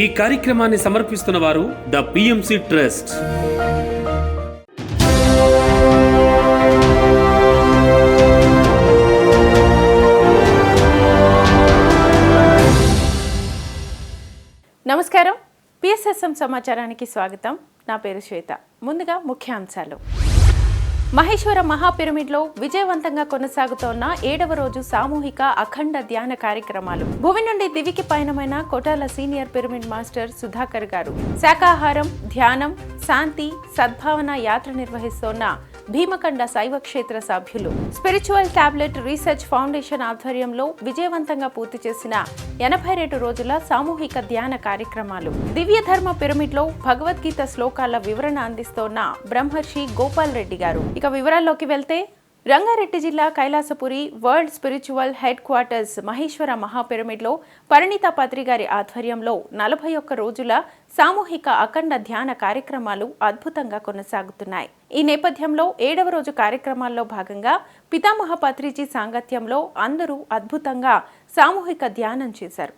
ఈ కార్యక్రమాన్ని సమర్పిస్తున్న వారు ద పిఎంసి ట్రస్ట్. నమస్కారం. పిఎస్ఎస్ఎం సమాచారానికి స్వాగతం. నా పేరు శ్వేత. ముందుగా ముఖ్యాంశాలు. మహేశ్వర మహాపిరమిడ్లో విజయవంతంగా కొనసాగుతోన్న ఏడవ రోజు సామూహిక అఖండ ధ్యాన కార్యక్రమాలు. భూమి నుండి దివికి పయనమైన Kotala senior pyramid master Sudhakar garu. శాకాహారం ధ్యానం శాంతి సద్భావన యాత్ర నిర్వహిస్తోన్న భీమకండ శైవ క్షేత్ర సభ్యులు. స్పిరిచువల్ టాబ్లెట్ రీసెర్చ్ ఫౌండేషన్ ఆధ్వర్యంలో విజయవంతంగా పూర్తి చేసిన ఎనభై రెండు రోజుల సామూహిక ధ్యాన కార్యక్రమాలు. దివ్య ధర్మ పిరమిడ్లో భగవద్గీత శ్లోకాల వివరణ అందిస్తోన్న బ్రహ్మర్షి గోపాల్ రెడ్డి గారు. ఇక వివరాల్లోకి వెళ్తే రంగారెడ్డి జిల్లా Kailasapuri world spiritual headquarters Maheshwara మహాపిరమిడ్లో Parineeta Patri గారి ఆధ్వర్యంలో నలభై ఒక్క రోజుల సామూహిక అఖండ ధ్యాన కార్యక్రమాలు అద్భుతంగా కొనసాగుతున్నాయి. ఈ నేపథ్యంలో ఏడవ రోజు కార్యక్రమాల్లో భాగంగా పితామహ పత్రిజీ సాంగత్యంలో అందరూ అద్భుతంగా సామూహిక ధ్యానం చేశారు.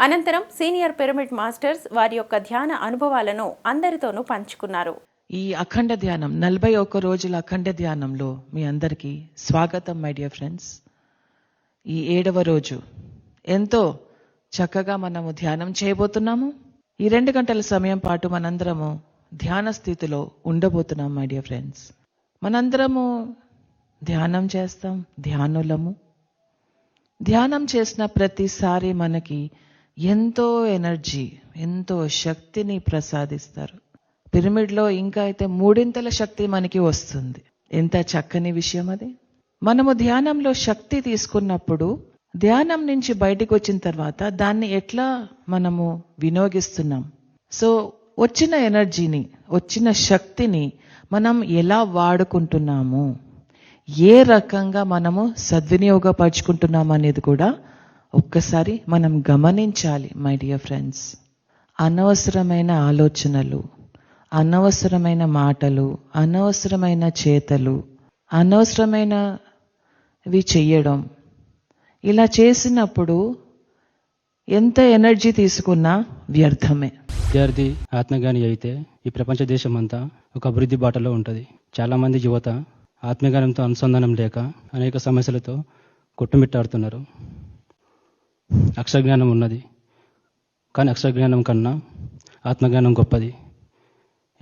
అనంతరం సీనియర్ పిరమిడ్ మాస్టర్స్ వారి యొక్క ధ్యాన అనుభవాలను అందరితోనూ పంచుకున్నారు. ఈ అఖండ ధ్యానం నలభై ఒక్క రోజుల అఖండ ధ్యానంలో మీ అందరికీ స్వాగతం మై డియర్ ఫ్రెండ్స్. ఈ ఏడవ రోజు ఎంతో చక్కగా మనము ధ్యానం చేయబోతున్నాము. ఈ రెండు గంటల సమయం పాటు మనందరము ధ్యాన స్థితిలో ఉండబోతున్నాం మై డియర్ ఫ్రెండ్స్. మనందరము ధ్యానం చేస్తాం ధ్యానులము. ధ్యానం చేసిన ప్రతిసారి మనకి ఎంతో ఎనర్జీ ఎంతో శక్తిని ప్రసాదిస్తారు. పిరమిడ్లో ఇంకా అయితే మూడింతల శక్తి మనకి వస్తుంది. ఎంత చక్కని విషయం అది. మనము ధ్యానంలో శక్తి తీసుకున్నప్పుడు ధ్యానం నుంచి బయటికి వచ్చిన తర్వాత దాన్ని ఎట్లా మనము వినియోగిస్తున్నాం? సో వచ్చిన ఎనర్జీని వచ్చిన శక్తిని మనం ఎలా వాడుకుంటున్నాము? ఏ రకంగా మనము సద్వినియోగపరుచుకుంటున్నాం అనేది కూడా ఒక్కసారి మనం గమనించాలి మై డియర్ ఫ్రెండ్స్ అనవసరమైన ఆలోచనలు అనవసరమైన మాటలు అనవసరమైన చేతలు అనవసరమైనవి చెయ్యడం ఇలా చేసినప్పుడు ఎంత ఎనర్జీ తీసుకున్నా వ్యర్థమే. విద్యార్థి ఆత్మజ్ఞాని అయితే ఈ ప్రపంచ దేశం అంతా ఒక అభివృద్ధి బాటలో ఉంటుంది. చాలామంది యువత ఆత్మజ్ఞానంతో అనుసంధానం లేక అనేక సమస్యలతో కొట్టుమిట్టాడుతున్నారు. అక్షరజ్ఞానం ఉన్నది. కానీ అక్షరజ్ఞానం కన్నా ఆత్మజ్ఞానం గొప్పది.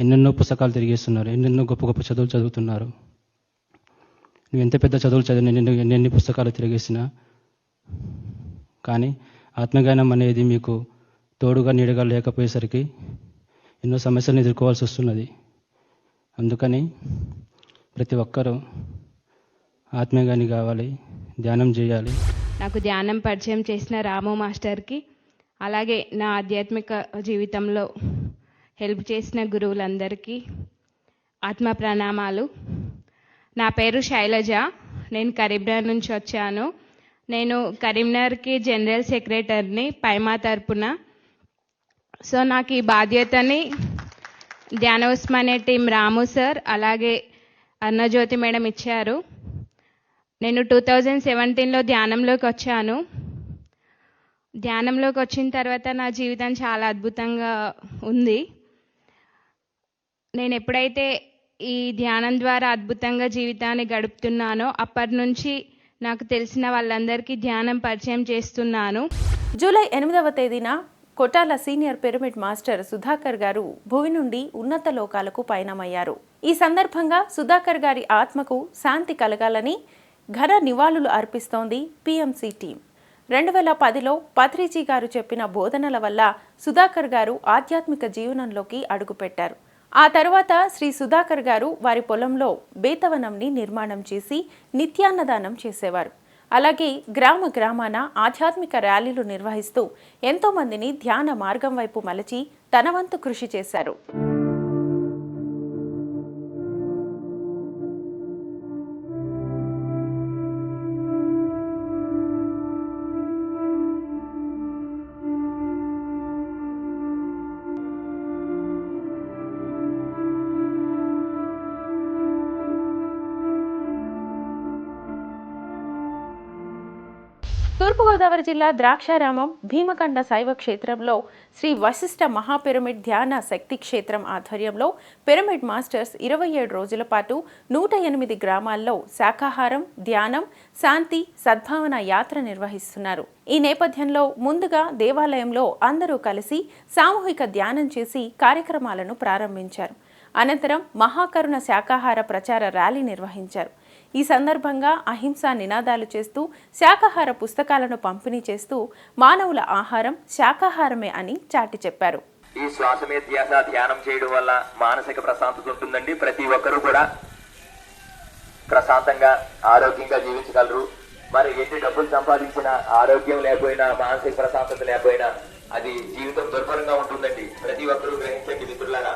ఎన్నెన్నో పుస్తకాలు తిరిగేస్తున్నారు. ఎన్నెన్నో గొప్ప గొప్ప చదువులు చదువుతున్నారు. నువ్వు ఎంత పెద్ద చదువులు చదివిన ఎన్ని ఎన్నెన్ని పుస్తకాలు తిరిగేసినా కానీ ఆత్మజ్ఞానం అనేది మీకు తోడుగా నీడగా లేకపోయేసరికి ఎన్నో సమస్యలను ఎదుర్కోవాల్సి వస్తున్నది. అందుకని ప్రతి ఒక్కరూ ఆత్మజ్ఞాని కావాలి ధ్యానం చేయాలి. నాకు ధ్యానం పరిచయం చేసిన రాము మాస్టర్కి అలాగే నా ఆధ్యాత్మిక జీవితంలో హెల్ప్ చేసిన గురువులందరికీ ఆత్మ ప్రణామాలు. నా పేరు శైలజ నేను కరీంనగర్ నుంచి వచ్చాను. నేను కరీంనగర్కి జనరల్ సెక్రటరీని పైమా తరపున. సో నాకు ఈ బాధ్యతని ధ్యానోస్మనే టీం రాము సార్ అలాగే అన్నజ్యోతి మేడం ఇచ్చారు. నేను టూ థౌజండ్ సెవెంటీన్లో ధ్యానంలోకి వచ్చాను. ధ్యానంలోకి వచ్చిన తర్వాత నా జీవితం చాలా అద్భుతంగా ఉంది. నేను ఎప్పుడైతే ఈ ధ్యానం ద్వారా అద్భుతంగా జీవితాన్ని గడుపుతున్నానో అప్పటి నుంచి నాకు తెలిసిన వాళ్ళందరికీ ధ్యానం పరిచయం చేస్తున్నాను. జూలై ఎనిమిదవ తేదీన Kotala senior pyramid master Sudhakar గారు భూమి నుండి ఉన్నత లోకాలకు పయనమయ్యారు. ఈ సందర్భంగా సుధాకర్ గారి ఆత్మకు శాంతి కలగాలని ఘన నివాళులు అర్పిస్తోంది పిఎంసి టీం. రెండు వేల పదిలో పత్రిజీ గారు చెప్పిన బోధనల వల్ల సుధాకర్ గారు ఆధ్యాత్మిక జీవనంలోకి అడుగుపెట్టారు. ఆ తర్వాత శ్రీ సుధాకర్ గారు వారి పొలంలో బేతవనంని నిర్మాణం చేసి నిత్యాన్నదానం చేసేవారు. అలాగే గ్రామ గ్రామాన ఆధ్యాత్మిక ర్యాలీలు నిర్వహిస్తూ ఎంతోమందిని ధ్యాన మార్గం వైపు మలచి తన వంతు కృషి చేశారు. తూర్పుగోదావరి జిల్లా ద్రాక్షారామం భీమకండ శైవ క్షేత్రంలో శ్రీ వశిష్ఠ మహాపిరమిడ్ ధ్యాన శక్తి క్షేత్రం ఆధ్వర్యంలో పిరమిడ్ మాస్టర్స్ ఇరవై ఏడు రోజుల పాటు నూట ఎనిమిది గ్రామాల్లో శాకాహారం ధ్యానం శాంతి సద్భావన యాత్ర నిర్వహిస్తున్నారు. ఈ నేపథ్యంలో ముందుగా దేవాలయంలో అందరూ కలిసి సామూహిక ధ్యానం చేసి కార్యక్రమాలను ప్రారంభించారు. అనంతరం మహాకరుణ శాకాహార ప్రచార ర్యాలీ నిర్వహించారు. ఈ సందర్భంగా అహింసా నినాదాలు చేస్తూ శాకాహార పుస్తకాలను పంపిణీ చేస్తూ మానవుల ఆహారం శాకాహారమే అని చాటి చెప్పారు. ఈ శ్వాస మీద ధ్యాస ధ్యానం చేయడం వల్ల మానసిక ప్రశాంతత ఉంటుందండి. ప్రతి ఒక్కరూ కూడా ప్రశాంతంగా ఆరోగ్యంగా జీవించగలరు. మరి ఎన్ని డబ్బులు సంపాదించినా ఆరోగ్యం లేకపోయినా మానసిక ప్రశాంతత లేకపోయినా అది జీవితం దుర్భరంగా ఉంటుందండి. ప్రతి ఒక్కరూ గ్రహించండి మిత్రులారా.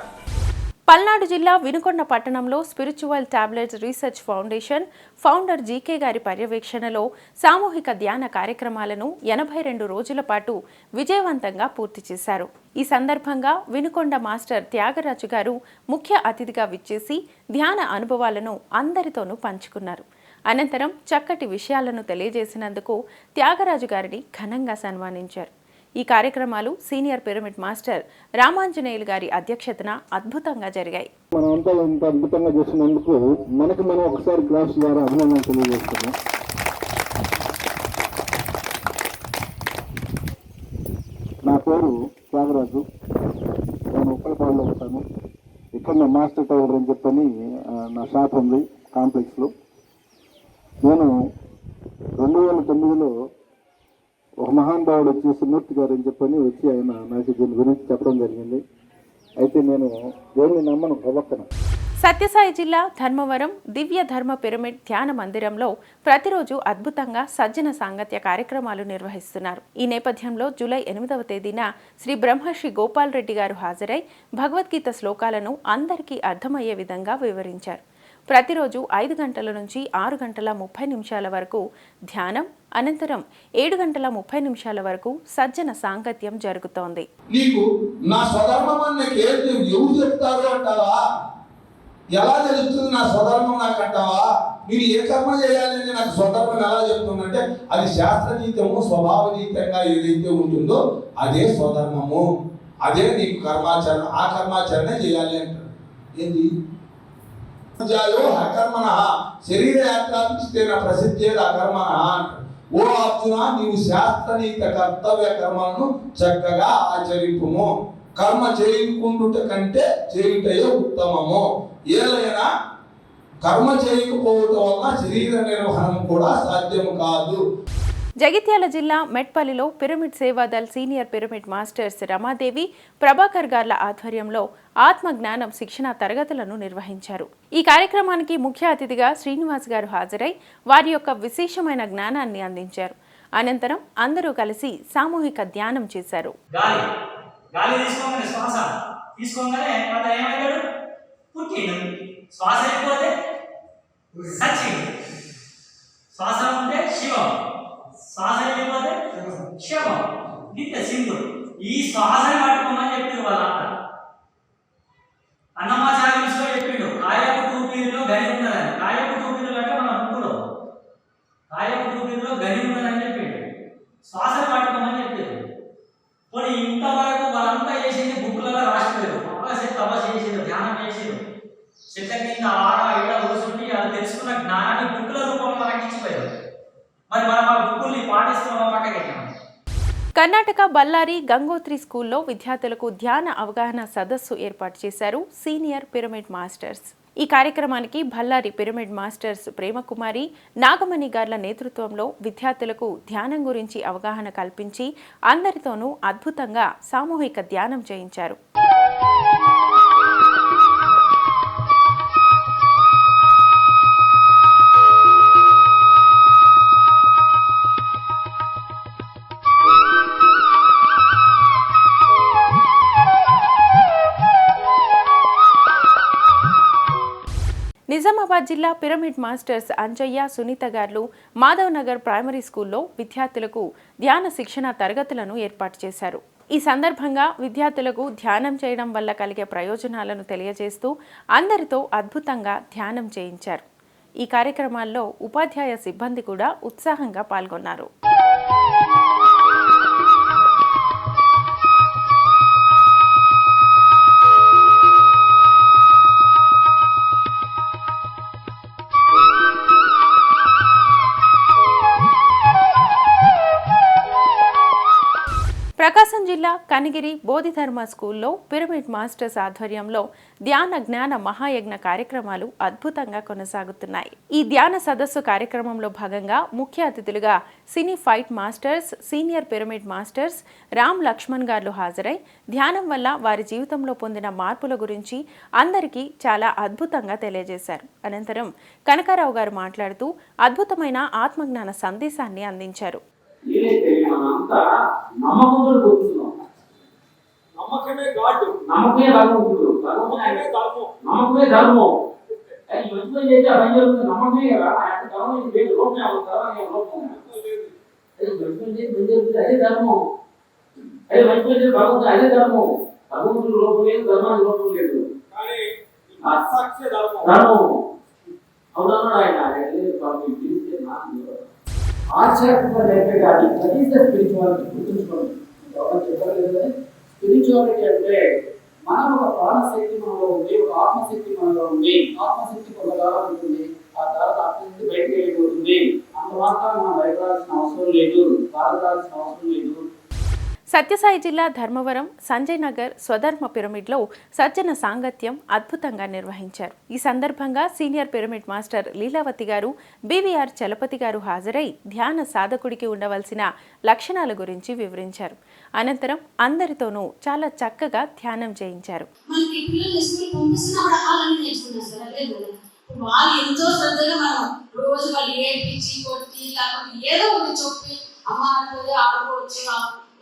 పల్నాడు జిల్లా వినుకొండ పట్టణంలో spiritual tablets research foundation founder GK గారి పర్యవేక్షణలో సామూహిక ధ్యాన కార్యక్రమాలను ఎనభై రెండు రోజుల పాటు విజయవంతంగా పూర్తి చేశారు. ఈ సందర్భంగా వినుకొండ మాస్టర్ త్యాగరాజు గారు ముఖ్య అతిథిగా విచ్చేసి ధ్యాన అనుభవాలను అందరితోనూ పంచుకున్నారు. అనంతరం చక్కటి విషయాలను తెలియజేసినందుకు త్యాగరాజు గారిని ఘనంగా సన్మానించారు. ఈ కార్యక్రమాలు సీనియర్ పిరమిడ్ మాస్టర్ రామాంజనేయులు గారి అధ్యక్షతన అద్భుతంగా జరిగాయి. మనం అంతా ఇంత అద్భుతంగా చేసినందుకు మనకి మనం ఒకసారి క్లాస్ ద్వారా అభినందన తెలియజేస్తున్నాం. నా పేరు త్యాగరాజు. నేను ఉప్పలపాడులో ఉంటాను. ఇక్కడ నా మాస్టర్ టైలర్ అని చెప్పని నా షాప్ ఉంది కాంప్లెక్స్లో. నేను రెండు వేల తొమ్మిదిలో ఒక మహానుభావుడు వచ్చేసి మూర్తి గారు అని చెప్పని వచ్చి ఆయన నాకు దీని గురించి చెప్పడం జరిగింది. అయితే నేను దేవుని నమ్మను గొప్పన సత్యసాయి జిల్లా ధర్మవరం దివ్య ధర్మ పిరమిడ్ ధ్యాన మందిరంలో ప్రతిరోజు అద్భుతంగా సజ్జన సాంగత్య కార్యక్రమాలు నిర్వహిస్తున్నారు. ఈ నేపథ్యంలో జూలై ఎనిమిదవ తేదీన శ్రీ బ్రహ్మశ్రీ గోపాల్ రెడ్డి గారు హాజరై భగవద్గీత శ్లోకాలను అందరికీ అర్థమయ్యే విధంగా వివరించారు. ప్రతిరోజు ఐదు గంటల నుంచి ఆరు గంటల ముప్పై నిమిషాల వరకు ధ్యానం అనంతరం ఏడు గంటల ముప్పై నిమిషాల వరకు సజ్జన సాంగత్యం జరుగుతోంది. నీకు నా స్వధర్మం ఎవరు చెప్తారు అంటావా? ఎలా తెలుస్తుంది నా స్వధర్మం నాకు అంటావా? మీరు ఏ కర్మ చేయాలని నాకు స్వధర్మం ఎలా చెప్తుందంటే అది శాస్త్రనీతము స్వభావనీతంగా ఏదైతే ఉంటుందో అదే స్వధర్మము. అదే నీకు కర్మాచరణ ఆ కర్మాచరణ చేయాలి అంటారు. ఏంది? జాయో అకర్మణ. శరీర యాత్రాపిస్తేన ప్రసిద్ధే అకర్మణ ఓ అర్జున నీవు శాస్త్రనీత కర్తవ్య కర్మలను చక్కగా ఆచరింపుము. కర్మ చేయకుండుట కంటే చేయుటయే ఉత్తమము. ఏలైనా కర్మ చేయకపోవటం వలన శరీర నిర్వహణ కూడా సాధ్యము కాదు. జగిత్యాల జిల్లా మెట్పల్లిలో pyramid Sevadal senior pyramid masters Ramadevi Prabhakar గార్ల ఆధ్వర్యంలో ఆత్మ జ్ఞానం శిక్షణ తరగతులను నిర్వహించారు. ఈ కార్యక్రమానికి ముఖ్య అతిథిగా శ్రీనివాస్ గారు హాజరై వారి యొక్క విశేషమైన జ్ఞానాన్ని అందించారు. అనంతరం అందరూ కలిసి సామూహిక ధ్యానం చేశారు. శ్వాస ఉంటే శివం. శ్వాస అయిపోతే శవం ఇంత సింపుల్ ఈ శ్వాసని పట్టుకోమని చెప్పిండు వాళ్ళంతా. అన్నమాచార్య విషయంలో చెప్పిండు కాయపు టూపీలో గని ఉన్నదని. కాయపు టూపీలు అంటే మన ముక్కులో కాయపు టూపీలో గని ఉన్నదని చెప్పిండు. శ్వాసని పట్టుకోమని చెప్పిండు పోనీ ఇంతవరకు వాళ్ళంతా చేసింది బుక్లలో రాసిపోయారు. తపస్సు తపస్సు చేసిండు ధ్యానం చేసిండు. చెట్ల కింద ఆడ ఈడ కూర్చుండి అది తెలుసుకున్న జ్ఞానాన్ని బుక్ల రూపంలో మనకి ఇచ్చిపోయారు మరి మనం ఆ బుక్కుల్ని పాటిస్తున్నామా పక్కకెట్టాము కర్ణాటక బళ్ళారి గంగోత్రి స్కూల్లో విద్యార్థులకు ధ్యాన అవగాహన సదస్సు ఏర్పాటు చేశారు సీనియర్ పిరమిడ్ మాస్టర్స్. ఈ కార్యక్రమానికి బళ్ళారి పిరమిడ్ మాస్టర్స్ ప్రేమకుమారి నాగమణి గార్ల నేతృత్వంలో విద్యార్థులకు ధ్యానం గురించి అవగాహన కల్పించి అందరితోనూ అద్భుతంగా సామూహిక ధ్యానం చేయించారు. నిజామాబాద్ జిల్లా పిరమిడ్ మాస్టర్స్ అంజయ్య సునీత గార్లు మాధవ్ నగర్ ప్రైమరీ స్కూల్లో విద్యార్థులకు ధ్యాన శిక్షణ తరగతులను ఏర్పాటు చేశారు. ఈ సందర్భంగా విద్యార్థులకు ధ్యానం చేయడం వల్ల కలిగే ప్రయోజనాలను తెలియజేస్తూ అందరితో అద్భుతంగా ధ్యానం చేయించారు. ఈ కార్యక్రమాల్లో ఉపాధ్యాయ సిబ్బంది కూడా ఉత్సాహంగా పాల్గొన్నారు. కనిగిరి బోధిధర్మ స్కూల్లో పిరమిడ్ మాస్టర్స్ ఆధ్వర్యంలో ధ్యాన జ్ఞాన మహాయజ్ఞ కార్యక్రమాలు అద్భుతంగా కొనసాగుతున్నాయి. ఈ ధ్యాన సదస్సు కార్యక్రమంలో భాగంగా ముఖ్య అతిథులుగా cine fight masters senior pyramid masters Ram Lakshman గారు హాజరై ధ్యానం వల్ల వారి జీవితంలో పొందిన మార్పుల గురించి అందరికీ చాలా అద్భుతంగా తెలియజేశారు. అనంతరం కనకారావు గారు మాట్లాడుతూ అద్భుతమైన ఆత్మజ్ఞాన సందేశాన్ని అందించారు. ఏదైతే మనంతా నమ్మకంతో కూర్చున్నాం నమ్మకమే గాడ్ నమ్మకమే భగవంతుడు నమ్మకమే ధర్మం నమ్మకమే ధర్మం అది మంచి పని చేస్తే ఆ పని జరుగుతుంది నమ్మకమే కదా ఆ యొక్క ధర్మం ఇది లేదు లోపమే అవుతారా నేను లోపం అది మంచి పని చేస్తే పని జరుగుతుంది అదే ధర్మం అదే మంచి పని చేస్తే భగవంతుడు అదే ధర్మం భగవంతుడు లోపం లేదు ధర్మానికి లోపం లేదు ఆ సాక్షి ధర్మం ధర్మం అవునన్నాడు ఆయన ఆయన లేదు స్వామి, పిలిస్తే నాకు ఆధ్యాత్మిక కానీ కనీస స్పిరిచువాలిటీ గుర్తుంచుకోండి ఎవరు చెప్పలేదు కదా స్పిరిచువాలిటీ అంటే మనం ఒక ప్రాణశక్తి మనలో ఉంది ఒక ఆత్మశక్తి మనలో ఉంది ఆత్మశక్తి కొంత కాలం ఉంటుంది ఆ తర్వాత ఆత్మశక్తి బయటకు వెళ్ళిపోతుంది. అంత మాత్రం మనం భయపడాల్సిన అవసరం లేదు బాధపడాల్సిన అవసరం లేదు. సత్యసాయి జిల్లా ధర్మవరం సంజయ్ నగర్ స్వధర్మ పిరమిడ్లో సజ్జన సాంగత్యం అద్భుతంగా నిర్వహించారు. ఈ సందర్భంగా సీనియర్ పిరమిడ్ మాస్టర్ లీలావతి గారు బీవీఆర్ చలపతి గారు హాజరై ధ్యాన సాధకుడికి ఉండవలసిన లక్షణాల గురించి వివరించారు. అనంతరం అందరితోనూ చాలా చక్కగా ధ్యానం చేయించారు. వాళ్ళు ఎంతో శ్రద్ధగా మనం రోజు వాళ్ళు కొట్టి లేకపోతే ఏదో ఒకటి చెప్పి అమ్మ ఆడుకోవచ్చు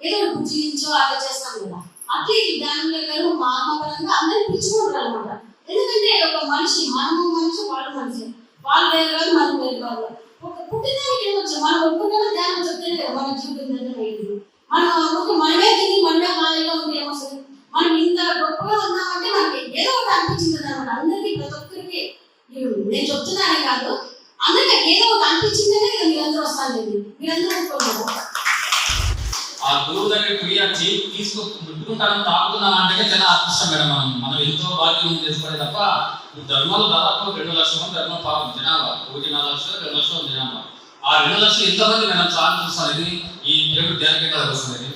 ఏదో ఒకటి బుజ్జించో అలా చేస్తాం కదా. అట్లే ఈ దానిలో గారు మా అమ్మ పరంగా అందరిని పిలుచుకుంటారు అనమాట ఎందుకంటే ఒక మనిషి మనము మనిషి వాళ్ళు మనిషి. వాళ్ళు వేరు కాదు మనం వేరు కాదు. ఒక పుట్టినదానికి ఏమొచ్చు? మనం ఒప్పుకున్న ధ్యానం చెప్తే కదా మన జీవితం మనం ఒక మనమే తిని మనమే హాయిగా ఉంటే ఏమొస్తుంది? మనం ఇంత గొప్పగా ఉన్నామంటే మనకి ఏదో ఒకటి అనిపించింది అనమాట అందరికీ ప్రతి ఒక్కరికి. నేను చెప్తున్నానే కాదు. అందరికీ ఏదో ఒకటి అనిపించిందనే కదా మీరందరూ వస్తాను మీరందరూ ఒప్పుకోలేదు ఆ గురువు దగ్గర క్రియ చేయి తీసుకు ముట్టుకుంటాను తాగుతున్నాను అంటే చాలా అదృష్టం మేడం మనం. మనం ఎంతో భాగ్యం చేసుకోవాలి తప్ప ఈ దాదాపు రెండు లక్షల మంది ధర్మ పాపం జనాభా. ఒకటి నాలుగు లక్షలు రెండు లక్షల జనాభా. ఆ రెండు లక్షలు ఎంతమంది మేడం చాలా చూస్తారు ఇది ఈ దేవుడు ధ్యాన వస్తుంది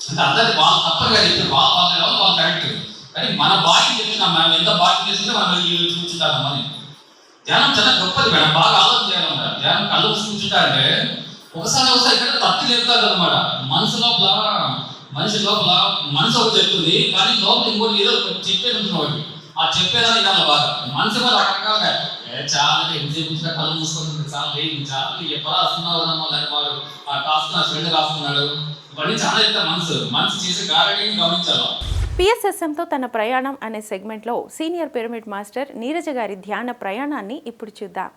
అంటే అందరి వాళ్ళు తప్పగా కదా ఇప్పుడు వాళ్ళ వాళ్ళు వాళ్ళు కరెక్ట్. కానీ మన బాకీ చెప్తున్నాం మనం ఎంత బాకీ చేస్తుంటే మనం చూపించుతాం అని ధ్యానం చాలా గొప్పది మేడం. బాగా ఆలోచన చేయాలన్నమాట ధ్యానం కళ్ళు కూర్చుంటారంటే ఒకసారి ఒకసారి ఇక్కడ తప్పు చెప్తారు అనమాట మనసు లోపల మనిషి లోపల మనసు ఒకటి చెప్తుంది కానీ లోపల ఇంకోటి ఏదో ఒకటి చెప్పేది ఉంటుంది ఒకటి ఆ చెప్పేదాన్ని కాదు బాగా మనసు కూడా రకరకాలుగా చాలా ఎంతసేపు చూసినా కళ్ళు మూసుకుంటుంది చాలా లేదు చాలా ఎప్పుడు వస్తున్నావు కదమ్మా దాని వాడు ఆ కాస్తున్నా ఫ్రెండ్ కాస్తున్నాడు ఇవన్నీ చాలా చెప్తారు మనసు. మనసు చేసే గారడీని గమనించాలి? పిఎస్ఎస్ఎంతో తన ప్రయాణం అనే సెగ్మెంట్లో సీనియర్ పిరమిడ్ మాస్టర్ నీరజ గారి ధ్యాన ప్రయాణాన్ని ఇప్పుడు చూద్దాం.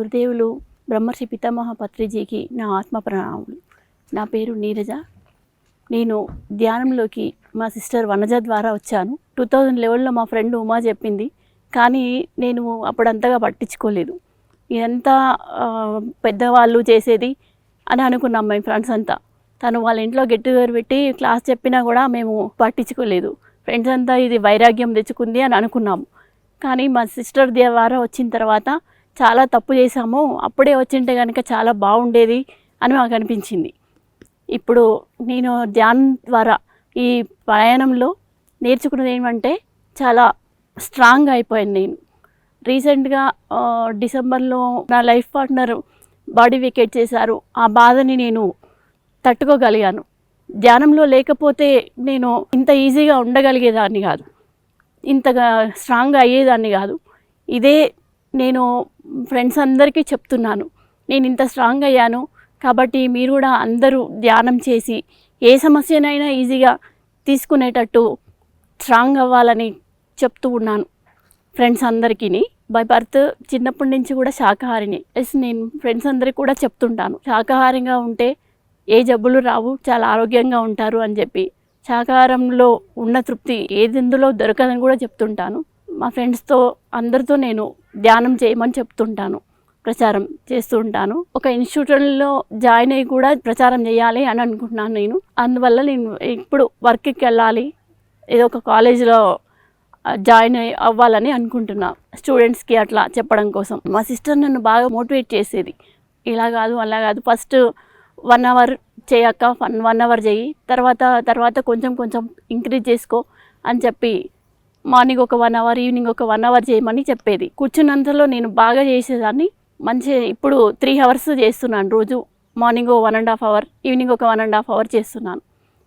గురుదేవులు బ్రహ్మర్షి పితామహ పత్రిజీకి నా ఆత్మ ప్రణామములు నా పేరు నీరజ. నేను ధ్యానంలోకి మా సిస్టర్ వనజ ద్వారా వచ్చాను. టూ థౌజండ్ లెవెన్లో మా ఫ్రెండ్ ఉమా చెప్పింది. కానీ నేను అప్పుడు అంతగా పట్టించుకోలేదు. ఇదంతా పెద్దవాళ్ళు చేసేది అని అనుకున్నాం మేము ఫ్రెండ్స్ అంతా. తను వాళ్ళ ఇంట్లో గెట్ టుగెదర్ పెట్టి క్లాస్ చెప్పినా కూడా మేము పట్టించుకోలేదు. ఫ్రెండ్స్ అంతా ఇది వైరాగ్యం తెచ్చుకుంది అని అనుకున్నాము. కానీ మా సిస్టర్ ద్వారా వచ్చిన తర్వాత చాలా తప్పు చేశాము అప్పుడే వచ్చింటే కనుక చాలా బాగుండేది అని మాకు అనిపించింది. ఇప్పుడు నేను ధ్యానం ద్వారా ఈ ప్రయాణంలో నేర్చుకున్నది ఏమంటే చాలా స్ట్రాంగ్ అయిపోయాను నేను. రీసెంట్గా డిసెంబర్లో నా లైఫ్ పార్ట్నర్ బాడీ వికెట్ చేశారు. ఆ బాధని నేను తట్టుకోగలిగాను. ధ్యానంలో లేకపోతే నేను ఇంత ఈజీగా ఉండగలిగేదాన్ని కాదు. ఇంతగా స్ట్రాంగ్ అయ్యేదాన్ని కాదు. ఇదే నేను ఫ్రెండ్స్ అందరికీ చెప్తున్నాను. నేను ఇంత స్ట్రాంగ్ అయ్యాను. కాబట్టి మీరు కూడా అందరూ ధ్యానం చేసి ఏ సమస్యనైనా ఈజీగా తీసుకునేటట్టు స్ట్రాంగ్ అవ్వాలని చెప్తూ ఉన్నాను. ఫ్రెండ్స్ అందరికీ బై బర్త్ చిన్నప్పటి నుంచి కూడా శాకాహారిని. ఎస్ నేను ఫ్రెండ్స్ అందరికి కూడా చెప్తుంటాను. శాకాహారంగా ఉంటే ఏ జబ్బులు రావు చాలా ఆరోగ్యంగా ఉంటారు అని చెప్పి. శాకాహారంలో ఉన్న తృప్తి ఏదెందులో దొరకదని కూడా చెప్తుంటాను. మా ఫ్రెండ్స్తో అందరితో నేను ధ్యానం చేయమని చెప్తుంటాను. ప్రచారం చేస్తూ ఉంటాను. ఒక ఇన్స్టిట్యూట్లో జాయిన్ అయ్యి కూడా ప్రచారం చేయాలి అని అనుకుంటున్నాను నేను. అందువల్ల నేను ఇప్పుడు వర్క్కి వెళ్ళాలి. ఏదో ఒక కాలేజీలో జాయిన్ అయ్యి అవ్వాలని అనుకుంటున్నా. స్టూడెంట్స్కి అట్లా చెప్పడం కోసం. మా సిస్టర్ నన్ను బాగా మోటివేట్ చేసేది. ఇలా కాదు అలా కాదు. ఫస్ట్ వన్ అవర్ చేయక్క వన్ వన్ అవర్ చేయి. తర్వాత తర్వాత కొంచెం కొంచెం ఇంక్రీజ్ చేసుకో అని చెప్పి మార్నింగ్ ఒక వన్ అవర్ ఈవినింగ్ ఒక వన్ అవర్ చేయమని చెప్పేది. కూర్చున్నంతలో నేను బాగా చేసేదాన్ని. మంచి ఇప్పుడు త్రీ అవర్స్ చేస్తున్నాను రోజు. Morning one and half hour evening ఒక వన్ అండ్ హాఫ్ అవర్ చేస్తున్నాను.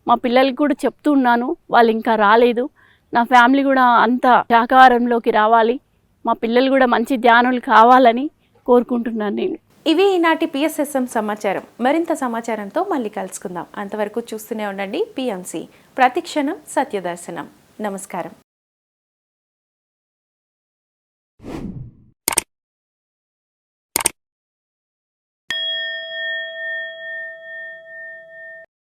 మా పిల్లలకి కూడా చెప్తూ ఉన్నాను వాళ్ళు ఇంకా రాలేదు. నా ఫ్యామిలీ కూడా అంత శాకాహారంలోకి రావాలి. మా పిల్లలు కూడా మంచి ధ్యానులు కావాలని కోరుకుంటున్నాను నేను. ఇవి ఈనాటి పిఎస్ఎస్ఎం సమాచారం. మరింత సమాచారంతో మళ్ళీ కలుసుకుందాం. అంతవరకు చూస్తూనే ఉండండి పిఎంసి. ప్రతిక్షణం సత్యదర్శనం. నమస్కారం.